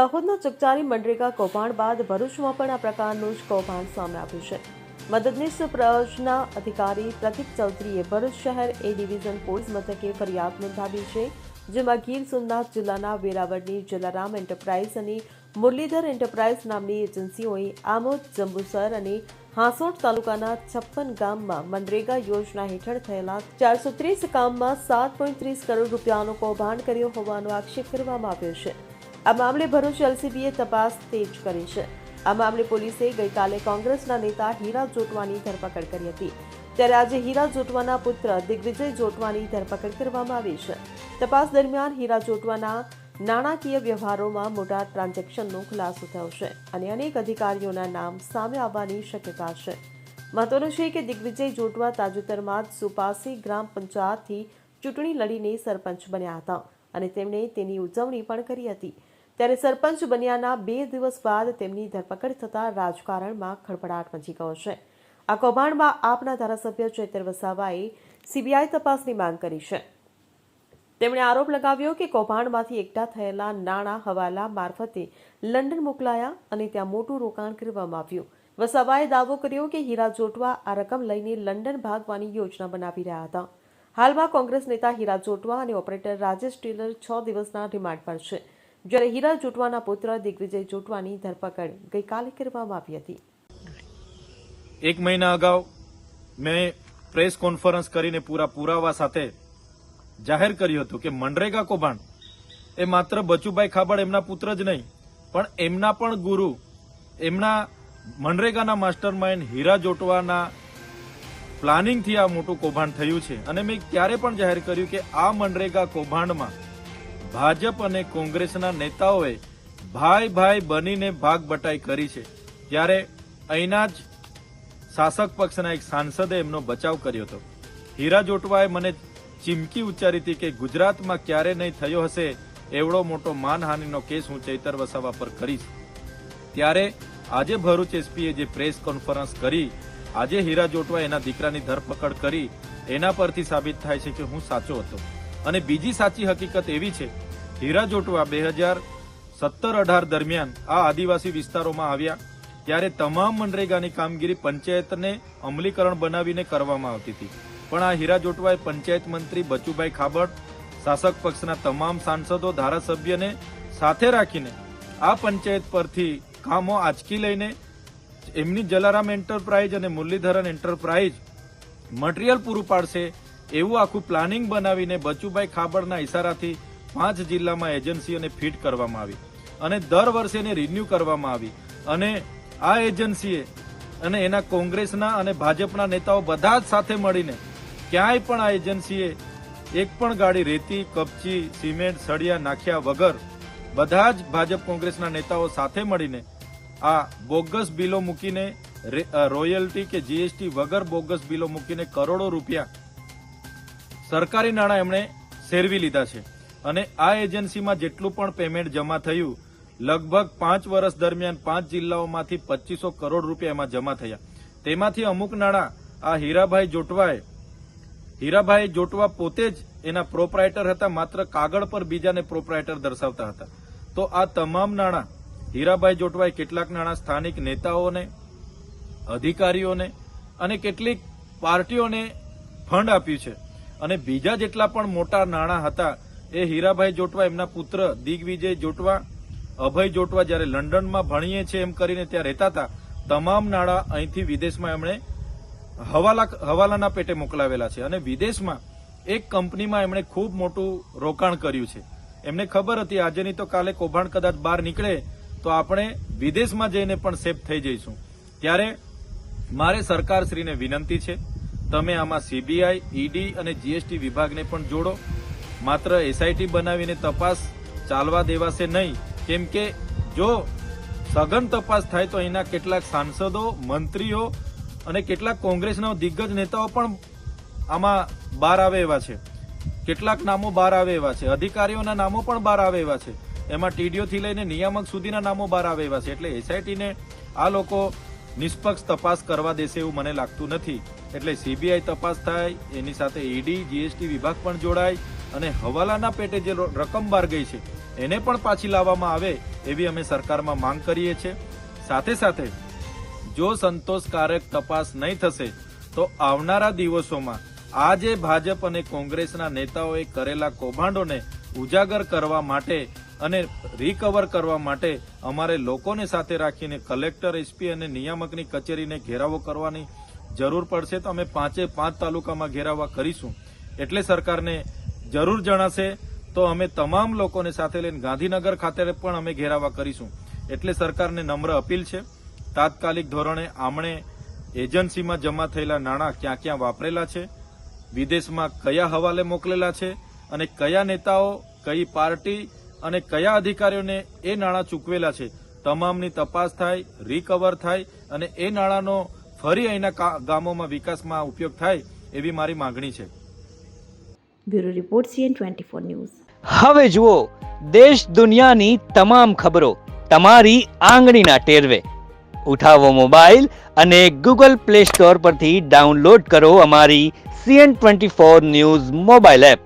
દાહોદના ચકચારી મનરેગા કૌભાંડ બાદ ભરૂચમાં પણ આ પ્રકારનું જ કૌભાંડ સામે આવ્યું છે. મદદનીશ પ્રયોજના અધિકારી પ્રતિક ચૌધરીએ ભરૂચ શહેર એ ડિવિઝન પોલીસ મથકે ફરિયાદ નોંધાવી છે, જેમાં ગીર સોમનાથ જિલ્લાના વેરાવળની જલારામ એન્ટરપ્રાઇઝ અને મુરલીધર એન્ટરપ્રાઇઝ નામની એજન્સીઓએ આમોદ, જંબુસર અને હાંસોટ તાલુકાના છપ્પન ગામમાં મનરેગા યોજના હેઠળ થયેલા ચારસો ત્રીસ કામમાં સાત પોઈન્ટ ત્રીસ કરોડ રૂપિયાનો કૌભાંડ કર્યો હોવાનો આક્ષેપ કરવામાં આવ્યો છે. આ મામલે ભરૂચ એલસીબીએ તપાસ તેજ કરી છે. આ મામલે પોલીસે ગઈકાલે કોંગ્રેસના નેતા હીરા જોટવાની ધરપકડ કરી હતી. ત્યારે આજે હીરા જોટવાના પુત્ર દિગ્વિજય જોટવાની ધરપકડ કરવામાં આવી છે. તપાસ દરમિયાન હીરા જોટવાના નાણાકીય વ્યવહારોમાં મોટા ટ્રાન્ઝેક્શનનો ખુલાસો થયો છે અને અનેક અધિકારીઓના નામ સામે આવવાની શક્યતા છે. મહત્વનું છે કે દિગ્વિજય જોટવા તાજેતરમાં જ સુપાસી ગ્રામ પંચાયતથી ચૂંટણી લડીને સરપંચ બન્યા હતા અને તેમણે તેની ઉજવણી પણ કરી હતી. ત્યારે સરપંચ બન્યાના બે દિવસ બાદ તેમની ધરપકડ થતાં રાજકારણમાં ખળભળાટ મચી ગયો છે. આ કૌભાંડમાં આપના ધારાસભ્ય ચૈતર વસાવાએ સીબીઆઈ તપાસની માંગ કરી છે. તેમણે આરોપ લગાવ્યો કે કૌભાંડમાંથી એકઠા થયેલા નાણાં હવાલા મારફતે લંડન મોકલાયા અને ત્યાં મોટું રોકાણ કરવામાં આવ્યું. વસાવાએ દાવો કર્યો કે હીરા જોટવા આ રકમ લઈને લંડન ભાગવાની યોજના બનાવી રહ્યા હતા. હાલમાં કોંગ્રેસ નેતા હીરા જોટવા અને ઓપરેટર રાજેશ ટેલર છ દિવસના રિમાન્ડ પર છે. જ્યારે હીરા જોટવાના પુત્ર દિગ્વિજય જોટવાની ધરપકડ ગઈકાલે કરવામાં આવી હતી. એક મહિના અગાઉ મેં પ્રેસ કોન્ફરન્સ કરીને પૂરા પુરાવા સાથે જાહેર કર્યું હતું કે મનરેગા કૌભાંડ એ માત્ર બચુભાઈ ખાબડ એમના પુત્ર જ નહીં, પણ એમના પણ ગુરુ, એમના મનરેગાના માસ્ટર માઇન્ડ હીરા જોટવાના પ્લાનિંગથી આ મોટું કૌભાંડ થયું છે. અને મેં ક્યારે પણ જાહેર કર્યું કે આ મનરેગા કૌભાંડમાં ભાજપ અને કોંગ્રેસના નેતાઓએ ભાઈ ભાઈ બનીને ભાગ બટાઈ કરી છે. ત્યારે અહીંના જ શાસક પક્ષના એક સાંસદે એમનો બચાવ કર્યો હતો. હીરા જોટવાએ મને ચીમકી ઉચ્ચારી હતી કે ગુજરાતમાં ક્યારે નહીં થયો હશે એવડો મોટો માનહાનિનો કેસ હું ચૈતર વસાવા પર કરીશ. ત્યારે આજે ભરૂચ એસપીએ જે પ્રેસ કોન્ફરન્સ કરી, આજે હીરા જોટવા એના દીકરાની ધરપકડ કરી, એના પરથી સાબિત થાય છે કે હું સાચો હતો. અને બીજી સાચી હકીકત એવી છે, હીરા જોટવા બે હજાર સત્તર અઢાર દરમિયાન આ આદિવાસી વિસ્તારોમાં આવ્યા, ત્યારે તમામ મનરેગાની કામગીરી પંચાયતને અમલીકરણ બનાવીને કરવામાં આવતી હતી. પણ આ હીરા જોટવાએ પંચાયત મંત્રી બચુભાઈ ખાબડ, શાસક પક્ષના તમામ સાંસદો, ધારાસભ્યને સાથે રાખીને આ પંચાયત પરથી કામો આંચકી લઈને એમની જલારામ એન્ટરપ્રાઇઝ અને મુરલીધરન એન્ટરપ્રાઇઝ મટીરિયલ પૂરું પાડશે એવું આખું પ્લાનિંગ બનાવીને બચુભાઈ ખાબડના ઇશારાથી પાંચ જિલ્લામાં એજન્સીઓને ફિટ કરવામાં આવી અને દર વર્ષે એને રિન્યુ કરવામાં આવી. અને આ એજન્સીએ અને એના કોંગ્રેસના અને ભાજપના નેતાઓ બધા જ સાથે મળીને ક્યાંય પણ આ એજન્સીએ એક પણ ગાડી રેતી, કપચી, સિમેન્ટ, સળિયા નાખ્યા વગર બધા જ ભાજપ કોંગ્રેસના નેતાઓ સાથે મળીને આ બોગસ બિલો મૂકીને રોયલ્ટી કે જીએસટી વગર બોગસ બિલો મૂકીને કરોડો રૂપિયા સરકારી નાણાં એમણે શેરવી લીધા છે. અને આ એજન્સીમાં જેટલું પણ પેમેન્ટ જમા થયું, લગભગ પાંચ વર્ષ દરમિયાન પાંચ જિલ્લાઓમાંથી પચીસો કરોડ રૂપિયા એમાં જમા થયા. તેમાંથી અમુક નાણાં આ હીરાભાઈ જોટવાએ, હીરાભાઈ જોટવા પોતે જ એના પ્રોપરાઇટર હતા, માત્ર કાગળ પર બીજાને પ્રોપરાઇટર દર્શાવતા હતા. તો આ તમામ નાણાં, હીરાભાઈ જોટવાએ કેટલાક નાણાં સ્થાનિક નેતાઓને, અધિકારીઓને અને કેટલીક પાર્ટીઓને ફંડ આપ્યું છે. અને બીજા જેટલા પણ મોટા નાણાં હતા, એ હીરાભાઈ જોટવા, એમના પુત્ર દિગ્વિજય જોટવા, અભય જોટવા જ્યારે લંડનમાં ભણીએ છીએ એમ કરીને ત્યાં રહેતા હતા, તમામ નાણાં અહીંથી વિદેશમાં એમણે હવાલા હવાલાના પેટે મોકલાવેલા છે. અને વિદેશમાં એક કંપનીમાં એમણે ખૂબ મોટું રોકાણ કર્યું છે. એમને ખબર હતી, આજેની તો કાલે કૌભાંડ કદાચ બહાર નીકળે, તો આપણે વિદેશમાં જઈને પણ સેફ થઈ જઈશું. ત્યારે મારે સરકારશ્રીને વિનંતી છે તમે આમાં સીબીઆઈ ઈડી અને જીએસટી વિભાગને પણ જોડો. માત્ર એસઆઈટી બનાવીને તપાસ ચાલવા દેવાશે નહીં. કેમ કે જો સઘન તપાસ થાય તો અહીંના કેટલાક સાંસદો, મંત્રીઓ અને કેટલાક કોંગ્રેસના દિગ્ગજ નેતાઓ પણ આમાં બહાર આવે એવા છે. કેટલાક નામો બહાર આવે એવા છે. અધિકારીઓના નામો પણ બહાર આવે એવા છે. એમાં ટીડીઓથી લઈને નિયામક સુધીના નામો બહાર આવે એવા છે. એટલે એસઆઈટીને આ લોકો નિષ્પક્ષ તપાસ કરવા દેશે એવું મને લાગતું નથી. એટલે સીબીઆઈ તપાસ થાય, એની સાથે ઈડી, જીએસટી વિભાગ પણ જોડાય અને હવાલાના પેટે જે રકમ બહાર ગઈ છે, એને પણ પાછી લાવવામાં આવે એવી અમે સરકારમાં માંગ કરીએ છીએ. સાથે સાથે, જો સંતોષકારક તપાસ નહીં થશે, તો આવનારા દિવસોમાં આ જે ભાજપ અને કોંગ્રેસના નેતાઓએ કરેલા કૌભાંડોને ઉજાગર કરવા માટે અને રિકવર કરવા માટે અમારે લોકોને સાથે રાખીને કલેક્ટર એસપી અને નિયામકની કચેરીને ઘેરાવો કરવાની જરૂર પડશે. તો અમે પાંચે પાંચ તાલુકામાં ઘેરાવા કરીશું. એટલે સરકારને જરૂર જણાશે તો અમે તમામ લોકોને સાથે લઈને ગાંધીનગર ખાતે પણ અમે ઘેરાવા કરીશું. એટલે સરકારને નમ્ર અપીલ છે. તાત્કાલિક ધોરણે આમણે એજન્સીમાં જમા થયેલા નાણાં ક્યાં ક્યાં વાપરેલા છે, વિદેશમાં કયા હવાલે મોકલેલા છે અને કયા નેતાઓ, કઈ પાર્ટી અને કયા અધિકારીઓને એ નાણાં ચૂકવેલા છે તમામની તપાસ થાય રિકવર થાય અને એ નાણાંનો ફરી અહીંના ગામોમાં વિકાસમાં ઉપયોગ થાય એવી મારી માંગણી છે. Bureau report CN twenty four news. હવે જુઓ દેશ દુનિયાની તમામ ખબરો તમારી આંગળીના ટેરવે. ઉઠાવો મોબાઈલ અને ગૂગલ પ્લે સ્ટોર પરથી ડાઉનલોડ કરો અમારી CN twenty four news mobile app.